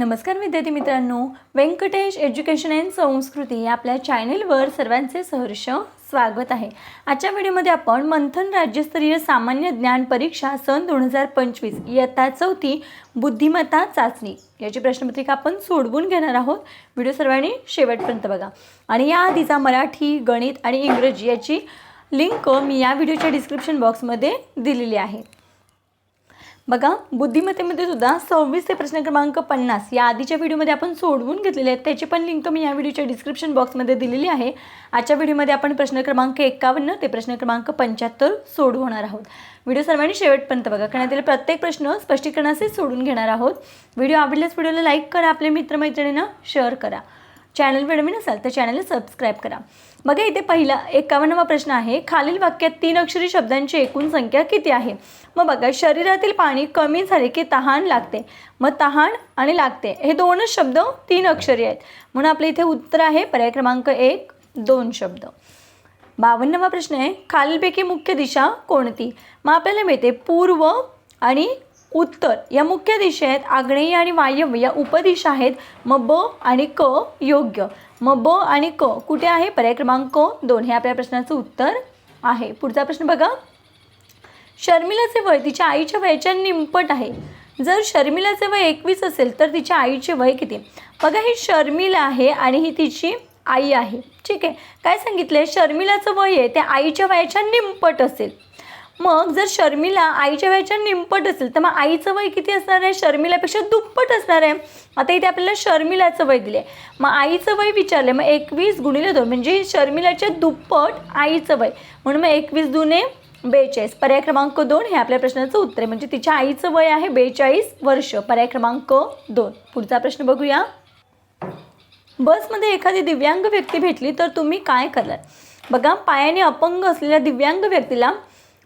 नमस्कार विद्यार्थी मित्रांनो. व्यंकटेश एज्युकेशन अँड संस्कृती या आपल्या चॅनेलवर सर्वांचे सहर्ष स्वागत आहे. आजच्या व्हिडिओमध्ये आपण मंथन राज्यस्तरीय सामान्य ज्ञान परीक्षा सन दोन हजार पंचवीस इयत्ता चौथी बुद्धिमत्ता चाचणी याची प्रश्नपत्रिका आपण सोडवून घेणार आहोत. व्हिडिओ सर्वांनी शेवटपर्यंत बघा. आणि या आधीचा मराठी गणित आणि इंग्रजी याची लिंक मी या व्हिडिओच्या डिस्क्रिप्शन बॉक्समध्ये दिलेली आहे. बघा बुद्धिमत्तेमध्ये सुद्धा सव्वीस ते प्रश्न क्रमांक पन्नास या आधीच्या व्हिडिओमध्ये आपण सोडवून घेतलेले आहेत. त्याची पण लिंक मी या व्हिडिओच्या डिस्क्रिप्शन बॉक्समध्ये दिलेली आहे. आजच्या व्हिडिओमध्ये आपण प्रश्न क्रमांक एकावन्न ते प्रश्न क्रमांक पंच्याहत्तर सोडवणार आहोत. व्हिडिओ सर्वांनी शेवटपर्यंत बघा कारण त्याला प्रत्येक प्रश्न स्पष्टीकरणाचे सोडून घेणार आहोत. व्हिडिओ आवडल्यास व्हिडिओला लाईक करा आपल्या मित्रमैत्रिणींना शेअर करा. चॅनल नवीन असाल तर चॅनलला सबस्क्राईब करा. बघा इथे पहिला एकावन्नवा प्रश्न आहे. खालील वाक्यात तीन अक्षरी शब्दांची एकूण संख्या किती आहे? मग बघा शरीरातील पाणी कमी झाले की तहान लागते. मग तहान आणि लागते हे दोनच शब्द तीन अक्षरी आहेत. म्हणून आपलं इथे उत्तर आहे पर्याय क्रमांक एक दोन शब्द. बावन्नवा प्रश्न आहे खालीलपैकी मुख्य दिशा कोणती? मग आपल्याला मिळते पूर्व आणि उत्तर. या मुख्य दिशा आहेत आग्नेय आणि वायव्य या उपदिशा आहेत. मग ब आणि क योग्य. मग ब आणि क कुठे आहे? पर्याय क्रमांक दोन. हे आपल्या प्रश्नाचं उत्तर आहे. पुढचा प्रश्न बघा. शर्मिलाचे वय तिच्या आईच्या वयाच्या निंपट आहे. जर शर्मिलाचे वय एकवीस असेल तर तिच्या आईचे वय किती? बघा ही शर्मिला आहे आणि ही तिची आई आहे. ठीक आहे. काय सांगितलं आहे शर्मिलाचं वय आहे त्या आईच्या वयाच्या निंपट असेल. मग जर शर्मिला आईच्या वयाच्या निंपट असेल तर मग आईचं वय किती असणार आहे? शर्मिलापेक्षा दुप्पट असणार आहे. आता इथे आपल्याला शर्मिलाचं वय दिले मग आईचं वय विचारलं मग एकवीस गुणिले दोन म्हणजे शर्मिलाच्या दुप्पट आईचं वय. म्हणून मग एकवीस दुने बेचाळीस. पर्याय क्रमांक दोन हे आपल्या प्रश्नाचं उत्तर आहे. म्हणजे तिच्या आईचं वय आहे बेचाळीस वर्ष. पर्याय क्रमांक दोन. पुढचा प्रश्न बघूया. बसमध्ये एखादी दिव्यांग व्यक्ती भेटली तर तुम्ही काय कराल बघा पायाने अपंग असलेल्या दिव्यांग व्यक्तीला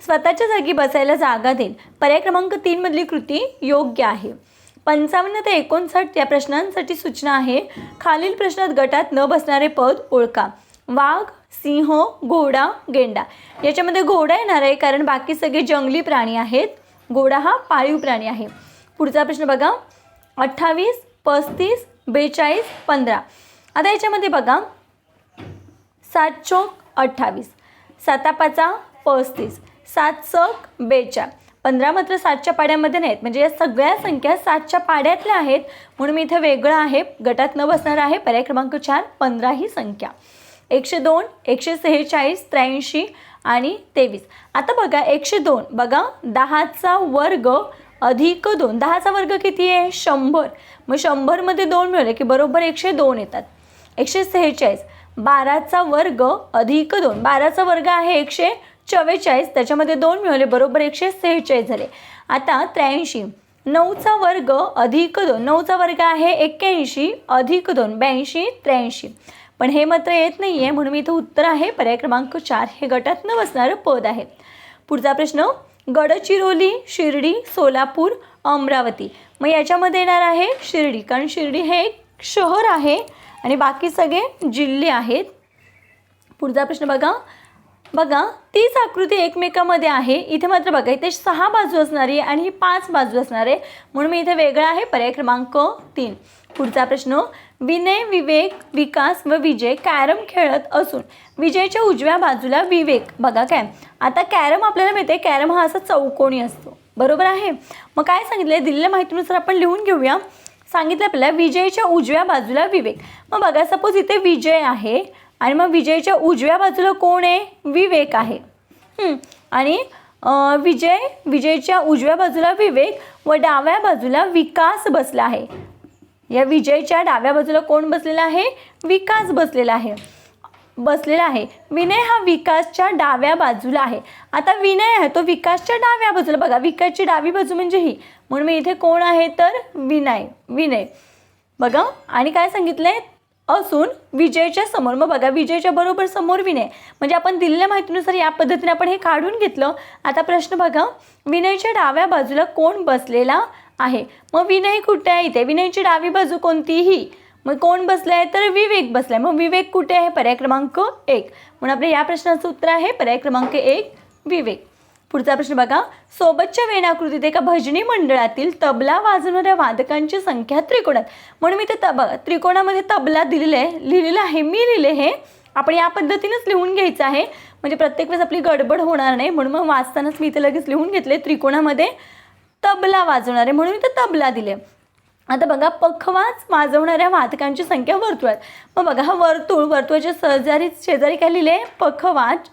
स्वतःच्या जागी बसायला जागा देईल. पर्याय क्रमांक तीनमधली कृती योग्य आहे. पंचावन्न ते एकोणसाठ या प्रश्नांसाठी सूचना आहे. खालील प्रश्नात गटात न बसणारे पद ओळखा. वाघ सिंह घोडा गेंडा. याच्यामध्ये घोडा येणार आहे कारण बाकी सगळे जंगली प्राणी आहेत. घोडा हा पाळीव प्राणी आहे. पुढचा प्रश्न बघा. अठ्ठावीस पस्तीस बेचाळीस पंधरा. आता याच्यामध्ये बघा. सात चौक अठ्ठावीस. सातापाचा पस्तीस. सात चौक बेचाळ पंधरा मात्र सातच्या पाड्यामध्ये नाहीत. म्हणजे या सगळ्या संख्या सातच्या पाड्यातल्या आहेत. म्हणून मी इथे वेगळं आहे. गटात न बसणार आहे. पर्याय क्रमांक चार पंधरा ही संख्या. एकशे दोन एकशे सेहेचाळीस त्र्याऐंशी आणि तेवीस. आता बघा एकशे दोन. बघा दहाचा वर्ग अधिक दोन. दहाचा वर्ग किती आहे? शंभर. मग शंभरमध्ये दोन मिळाले की बरोबर एकशे दोन येतात. एकशे सेहेचाळीस. बाराचा वर्ग अधिक दोन. बाराचा वर्ग आहे एकशे चव्वेचाळीस त्याच्यामध्ये दोन मिळवले बरोबर एकशे सेहेचाळीस झाले. आता त्र्याऐंशी नऊचा वर्ग अधिक दोन नऊचा वर्ग आहे एक्क्याऐंशी अधिक दोन ब्याऐंशी त्र्याऐंशी. पण हे मात्र येत नाही आहे म्हणून इथं उत्तर आहे पर्याय क्रमांक चार हे गटात न बसणारं पद आहे. पुढचा प्रश्न गडचिरोली शिर्डी सोलापूर अमरावती. मग याच्यामध्ये येणार आहे शिर्डी कारण शिर्डी हे एक शहर आहे आणि बाकी सगळे जिल्हे आहेत. पुढचा प्रश्न बघा बघा तीच आकृती एकमेकामध्ये आहे. इथे मात्र बघा इथे सहा बाजू असणारी आहे आणि ही पाच बाजू असणार आहे. म्हणून मी इथे वेगळा आहे. पर्याय क्रमांक तीन. पुढचा प्रश्न विनय विवेक विकास व विजय कॅरम खेळत असून विजयच्या उजव्या बाजूला विवेक. बघा काय? आता कॅरम आपल्याला मिळते कॅरम हा असा चौकोनी असतो. बरोबर आहे? मग काय सांगितलं आहे दिलेल्या माहितीनुसार आपण लिहून घेऊया. सांगितलं आपल्याला विजयच्या उजव्या बाजूला विवेक. मग बघा सपोज इथे विजय आहे. आणि मग विजयच्या उजव्या बाजूला कोण आहे? विवेक आहे. आणि विजय विजयच्या उजव्या बाजूला विवेक व डाव्या बाजूला विकास बसला आहे. या विजयच्या डाव्या बाजूला कोण बसलेला आहे? विकास बसलेला आहे. बसलेला आहे. विनय हा विकासच्या डाव्या बाजूला आहे. आता विनय आहे तो विकासच्या डाव्या बाजूला बघा. विकासची डावी बाजू म्हणजे ही. म्हणून मी इथे कोण आहे तर विनय. विनय. बघा. आणि काय सांगितलंय? असून विजयच्या समोर मग बघा विजयच्या बरोबर समोर विनय. म्हणजे आपण दिलेल्या माहितीनुसार या पद्धतीने आपण हे काढून घेतलं. आता प्रश्न बघा विनयच्या डाव्या बाजूला कोण बसलेला आहे? मग विनय कुठे आहे इथे? विनयची डावी बाजू कोणतीही? मग कोण बसलं आहे? तर विवेक बसलाय. मग विवेक कुठे आहे? पर्याय क्रमांक एक. म्हणून आपल्या या प्रश्नाचं उत्तर आहे पर्याय क्रमांक एक विवेक. पुढचा प्रश्न बघा. सोबतच्या वेणाकृतीत एका भजनी मंडळातील तबला वाजवणाऱ्या वादकांची संख्या त्रिकोणात. म्हणून मी ते तब त्रिकोणामध्ये तबला दिलेलं आहे लिहिलेलं आहे. मी लिहिले हे. आपण या पद्धतीनेच लिहून घ्यायचं आहे. म्हणजे प्रत्येक वेळेस आपली गडबड होणार नाही. म्हणून मग वाचतानाच मी इथे लगेच लिहून घेतले त्रिकोणामध्ये तबला वाजवणारे. म्हणून इथे तबला दिले. आता बघा पखवाज वाजवणाऱ्या वादकांची संख्या वर्तुळात. मग बघा हा वर्तुळ वर्तुळाच्या सहजारी शेजारी काय लिहिले? पखवाज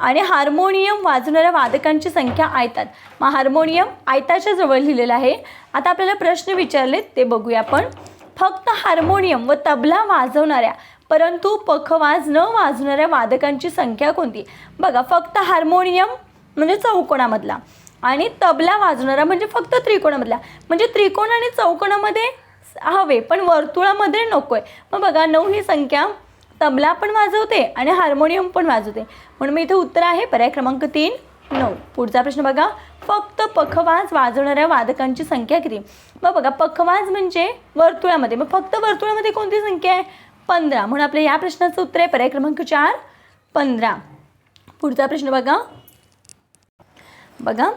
आणि हार्मोनियम वाजवणाऱ्या वादकांची संख्या आयतात. मग हार्मोनियम आयताच्या जवळ लिहिलेलं आहे. आता आपल्याला प्रश्न विचारलेत ते बघूया आपण. फक्त हार्मोनियम व तबला वाजवणाऱ्या परंतु पखवाज न वाजवणाऱ्या वादकांची संख्या कोणती? बघा फक्त हार्मोनियम म्हणजे चौकोणामधला आणि तबला वाजवणारा म्हणजे फक्त त्रिकोणामधला. म्हणजे त्रिकोण आणि चौकोणामध्ये हवे पण वर्तुळामध्ये नको आहे मग बघा नऊ ही संख्या तबला पण वाजवते आणि हार्मोनियम पण वाजवते. म्हणून मी इथं उत्तर आहे पर्याय क्रमांक तीन नऊ. पुढचा प्रश्न बघा. फक्त पखवाज वाजवणाऱ्या वादकांची संख्या किती? मग बघा पखवाज म्हणजे वर्तुळामध्ये. मग फक्त वर्तुळामध्ये कोणती संख्या आहे? पंधरा. म्हणून आपल्या या प्रश्नाचं उत्तर आहे पर्याय क्रमांक चार पंधरा. पुढचा प्रश्न बघा. बघा.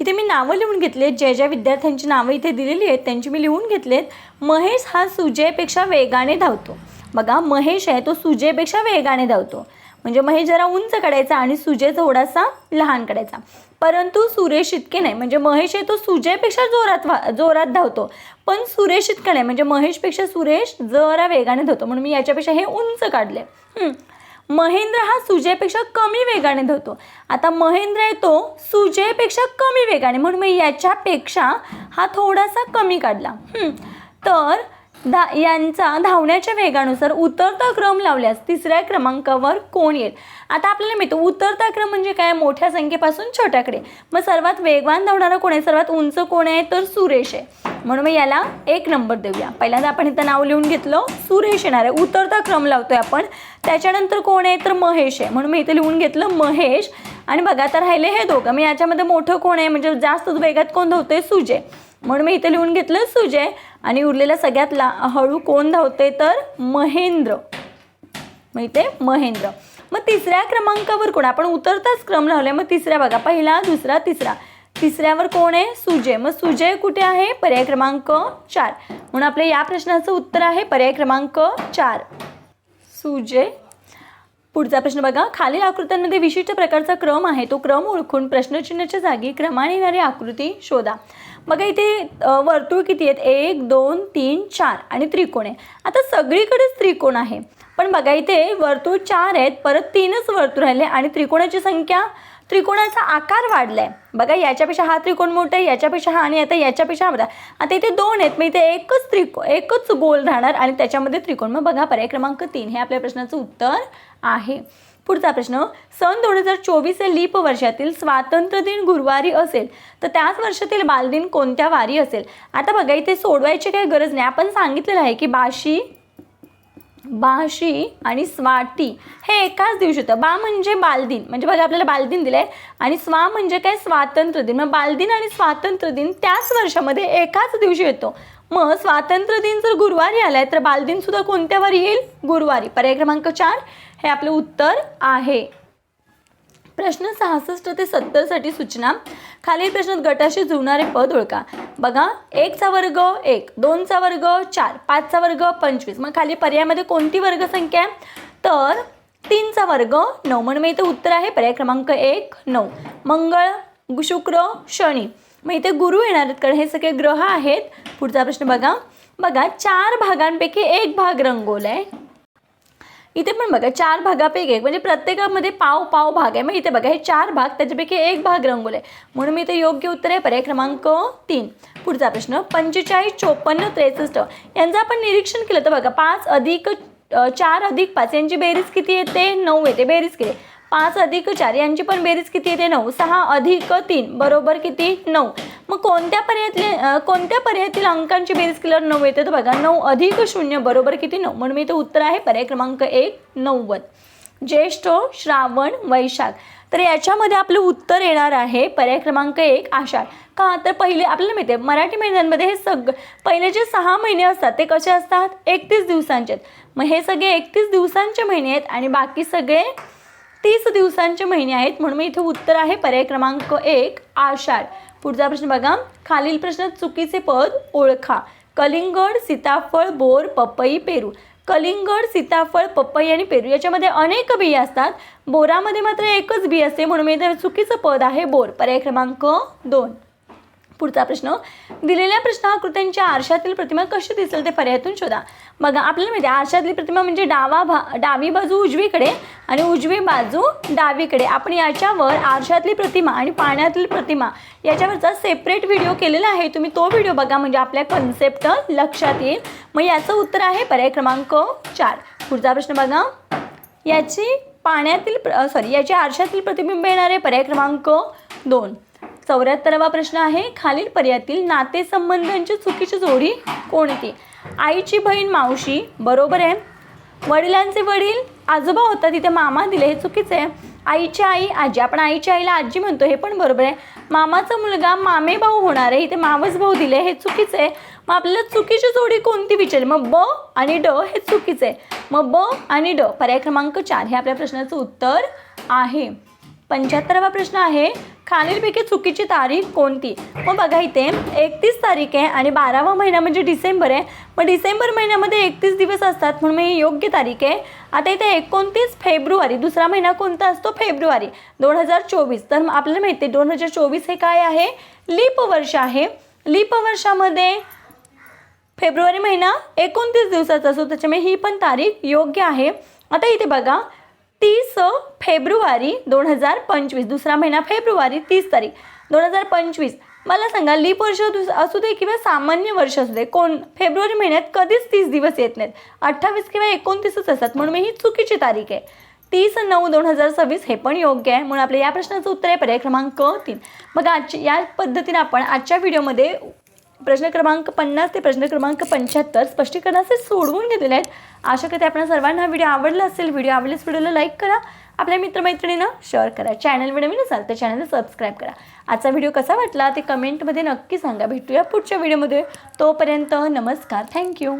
इथे मी नावं लिहून घेतलेत. ज्या ज्या विद्यार्थ्यांची नावं इथे दिलेली आहेत त्यांची मी लिहून घेतलेत. महेश हा सुजयपेक्षा वेगाने धावतो. बघा महेश आहे तो सुजेपेक्षा वेगाने धावतो. म्हणजे महेश जरा उंच काढायचा आणि सुजय थोडासा लहान काढायचा परंतु सुरेश इतके नाही. म्हणजे महेश आहे तो सुजयपेक्षा जोरात वा जोरात धावतो. पण सुरेश इतका नाही. म्हणजे महेशपेक्षा सुरेश जरा वेगाने धावतो. म्हणून मी याच्यापेक्षा हे उंच काढले. महेंद्र हा सुजयपेक्षा कमी वेगाने धावतो. आता महेंद्र आहे तो सुजयपेक्षा कमी वेगाने. म्हणून मी याच्यापेक्षा हा थोडासा कमी काढला. तर धा यांचा धावण्याच्या वेगानुसार उतरता क्रम लावल्यास तिसऱ्या क्रमांकावर कोण येईल? आता आपल्याला माहिती उतरता क्रम म्हणजे काय? मोठ्या संख्येपासून छोट्याकडे. मग सर्वात वेगवान धावणारा कोण आहे? सर्वात उंच कोण आहे? तर सुरेश आहे. म्हणून मग याला एक नंबर देऊया. पहिल्यांदा आपण इथं नाव लिहून घेतलं. सुरेश येणार आहे. उतरता क्रम लावतोय आपण. त्याच्यानंतर कोण आहे? तर महेश आहे. म्हणून मी इथे लिहून घेतलं महेश. आणि बघा तर राहिले हे दोघं. मी याच्यामध्ये मोठं कोण आहे? म्हणजे जास्त वेगात कोण धावतोय? सुजय. म्हणून मी इथे लिहून घेतलं सुजय आणि उरलेल्या सगळ्यात ला हळू कोण धावते तर महेंद्र. मग इथे महेंद्र. मग तिसऱ्या क्रमांकावर कोण? आपण उतरताच क्रम लावलाय. मग तिसऱ्या बघा पहिला दुसरा तिसरा. तिसऱ्यावर कोण आहे? सुजय. मग सुजय कुठे आहे? पर्याय क्रमांक चार. म्हणून आपल्या या प्रश्नाचं उत्तर आहे पर्याय क्रमांक चार. सुजय पुढचा प्रश्न बघा. खालील आकृत्यांमध्ये विशिष्ट प्रकारचा क्रम आहे. तो क्रम ओळखून प्रश्नचिन्हाच्या जागी क्रमाने येणारी आकृती शोधा. बघा इथे वर्तुळ किती आहेत? एक दोन तीन चार आणि त्रिकोण आहे. आता सगळीकडेच त्रिकोण आहे. पण बघा इथे वर्तुळ चार आहेत. परत तीनच वर्तुळ राहिले आणि त्रिकोणाची संख्या त्रिकोणाचा आकार वाढलाय. बघा याच्यापेक्षा हा त्रिकोण मोठा आहे याच्यापेक्षा हा आणि आता याच्यापेक्षा हा मोठा आता इथे दोन आहेत मग इथे एकच त्रिको एकच गोल राहणार आणि त्याच्यामध्ये त्रिकोण. मग बघा पर्याय क्रमांक तीन हे आपल्या प्रश्नाचं उत्तर आहे. पुढचा प्रश्न सन दोन हजार चोवीस या लीप वर्षातील स्वातंत्र्य दिन गुरुवारी असेल तर त्याच वर्षातील बालदिन कोणत्या वारी असेल? आता बघा इथे सोडवायची काही गरज नाही. आपण सांगितलेलं आहे की बाशी बाशी आणि स्वाती हे एकाच दिवशी होतं. बा म्हणजे बालदिन. म्हणजे बघा आपल्याला बालदिन दिलं आहे आणि स्वा म्हणजे काय? स्वातंत्र्य दिन. मग बालदिन आणि स्वातंत्र्य दिन त्याच वर्षामध्ये एकाच दिवशी येतो. मग स्वातंत्र्य दिन जर गुरुवारी आलाय तर बालदिन सुद्धा कोणत्या वर येईल? गुरुवारी. पर्याय क्रमांक चार हे आपलं उत्तर आहे. प्रश्न सहासष्ट ते सत्तरसाठी सूचना. खालील प्रश्नात गटाशी जुळणारे पद ओळखा. बघा एकचा वर्ग एक. दोनचा वर्ग चार. पाचचा वर्ग पंचवीस. मग खाली पर्यायामध्ये कोणती वर्गसंख्या आहे? तर तीनचा वर्ग नऊ. म्हणून मग इथे उत्तर आहे पर्याय क्रमांक एक नऊ. मंगळ शुक्र शनी. मग इथे गुरु येणार आहेत कारण हे सगळे ग्रह आहेत. पुढचा प्रश्न बघा. बघा चार भागांपैकी एक भाग रंगवलाय इथे पण बघा चार भागापैकी एक म्हणजे प्रत्येकामध्ये पाव पाव भाग आहे. मग इथे बघा हे चार भाग त्याच्यापैकी एक भाग रंगवले म्हणून मी इथे योग्य उत्तर आहे. पर्याय क्रमांक तीन. पुढचा प्रश्न पंचेचाळीस चोपन्न त्रेसष्ट. यांचं आपण निरीक्षण केलं तर बघा पाच अधिक चार अधिक पाच यांची बेरीज किती येते? नऊ येते. बेरीज किती पाच अधिक चार यांची पण बेरीज किती येते? नऊ. सहा अधिक तीन बरोबर किती? नऊ. मग कोणत्या पर्यायातले कोणत्या पर्यायातील अंकांची बेरीज केल्यावर नऊ येते? तर बघा नऊ अधिक शून्य बरोबर किती? नऊ. म्हणून मी इथे उत्तर आहे पर्याय क्रमांक एक नव्वद. ज्येष्ठ श्रावण वैशाख. तर याच्यामध्ये आपलं उत्तर येणार आहे पर्याय क्रमांक एक आषाढ. का? तर पहिले आपल्याला माहिती आहे मराठी महिन्यांमध्ये हे सग पहिले जे सहा महिने असतात ते कसे असतात? एकतीस दिवसांचे आहेत मग हे सगळे एकतीस दिवसांचे महिने आहेत आणि बाकी सगळे तीस दिवसांचे महिने आहेत म्हणून मी इथे उत्तर आहे. पर्याय क्रमांक एक आषाढ. पुढचा प्रश्न बघा. खालील प्रश्न चुकीचे पद ओळखा. कलिंगड सीताफळ बोर पपई पेरू. कलिंगड सीताफळ पपई आणि पेरू याच्यामध्ये अनेक बिया असतात. बोरामध्ये मात्र एकच बी असते म्हणून मी इथे चुकीचं पद आहे बोर. पर्याय क्रमांक दोन. पुढचा प्रश्न. दिलेल्या प्रश्नाकृत्यांच्या आरशातील प्रतिमा कशी दिसेल ते पर्यायातून शोधा. बघा आपल्याला माहिती आहे आरशातली प्रतिमा म्हणजे डावा भा डावी बाजू उजवीकडे आणि उजवी बाजू डावीकडे. आपण याच्यावर आरशातली प्रतिमा आणि पाण्यातील प्रतिमा याच्यावरचा सेपरेट व्हिडिओ केलेला आहे. तुम्ही तो व्हिडिओ बघा म्हणजे आपल्या कन्सेप्ट लक्षात येईल. मग याचं उत्तर आहे पर्याय क्रमांक चार. पुढचा प्रश्न बघा. याची पाण्यातील सॉरी याच्या आरशातील प्रतिबिंब येणारे पर्याय क्रमांक दोन. चौऱ्याहत्तरावा प्रश्न आहे खालील पर्यायातील नातेसंबंधांची चुकीची जोडी कोणती? आईची बहीण मावशी बरोबर आहे. वडिलांचे वडील आजोबा होता तिथे मामा दिले हे चुकीचं आहे. आईची आई आजी आपण आईच्या आईला आजी म्हणतो हे पण बरोबर आहे. मामाचा मुलगा मामे भाऊ होणार आहे इथे मावस भाऊ दिले हे चुकीचं आहे. मग आपल्याला चुकीची जोडी कोणती विचारेल? मग ब आणि ड हे चुकीचं आहे. मग ब आणि ड पर्याय क्रमांक चार हे आपल्या प्रश्नाचं उत्तर आहे. पंच्याहत्तरावा प्रश्न आहे खालीलपैकी चुकीची तारीख कोणती? मग बघा इथे एकतीस तारीख आहे आणि बारावा महिना म्हणजे डिसेंबर आहे. मग डिसेंबर महिन्यामध्ये एकतीस दिवस असतात म्हणून ही योग्य तारीख आहे. आता इथे एकोणतीस फेब्रुवारी दुसरा महिना कोणता असतो? फेब्रुवारी दोन हजार चोवीस. तर आपल्याला माहिती आहे दोन हजार चोवीस हे काय आहे? लीप वर्ष आहे. लीप वर्षामध्ये फेब्रुवारी महिना एकोणतीस दिवसाचा असतो त्याच्यामुळे ही पण तारीख योग्य आहे. आता इथे बघा तीस फेब्रुवारी दोन हजार पंचवीस दुसरा महिना फेब्रुवारी तीस तारीख दोन हजार पंचवीस. मला सांगा लीप वर्ष दुस असू दे किंवा सामान्य वर्ष असू दे कोण फेब्रुवारी महिन्यात कधीच तीस दिवस येत नाहीत. अठ्ठावीस किंवा एकोणतीसच असतात म्हणून ही चुकीची तारीख आहे. तीस नऊ दोन हजार सव्वीस हे पण योग्य आहे म्हणून आपल्या या प्रश्नाचं उत्तर आहे पर्याय क्रमांक तीन. मग आजच्या या पद्धतीने आपण आजच्या व्हिडिओमध्ये प्रश्न क्रमांक पन्नास ते प्रश्न क्रमांक पंच्याहत्तर स्पष्टीकरणाचे सोडवून घेतलेले आहेत. आशा करते आपल्या सर्वांना व्हिडिओ आवडला असेल. व्हिडिओ आवडल्यास व्हिडिओला लाईक करा. आपल्या मित्रमैत्रिणींना शेअर करा. चॅनल व्हिडिओ मी नसाल तर चॅनलला सबस्क्राईब करा. आजचा व्हिडिओ कसा वाटला ते कमेंटमध्ये नक्की सांगा. भेटूया पुढच्या व्हिडिओमध्ये. तोपर्यंत नमस्कार. थँक्यू.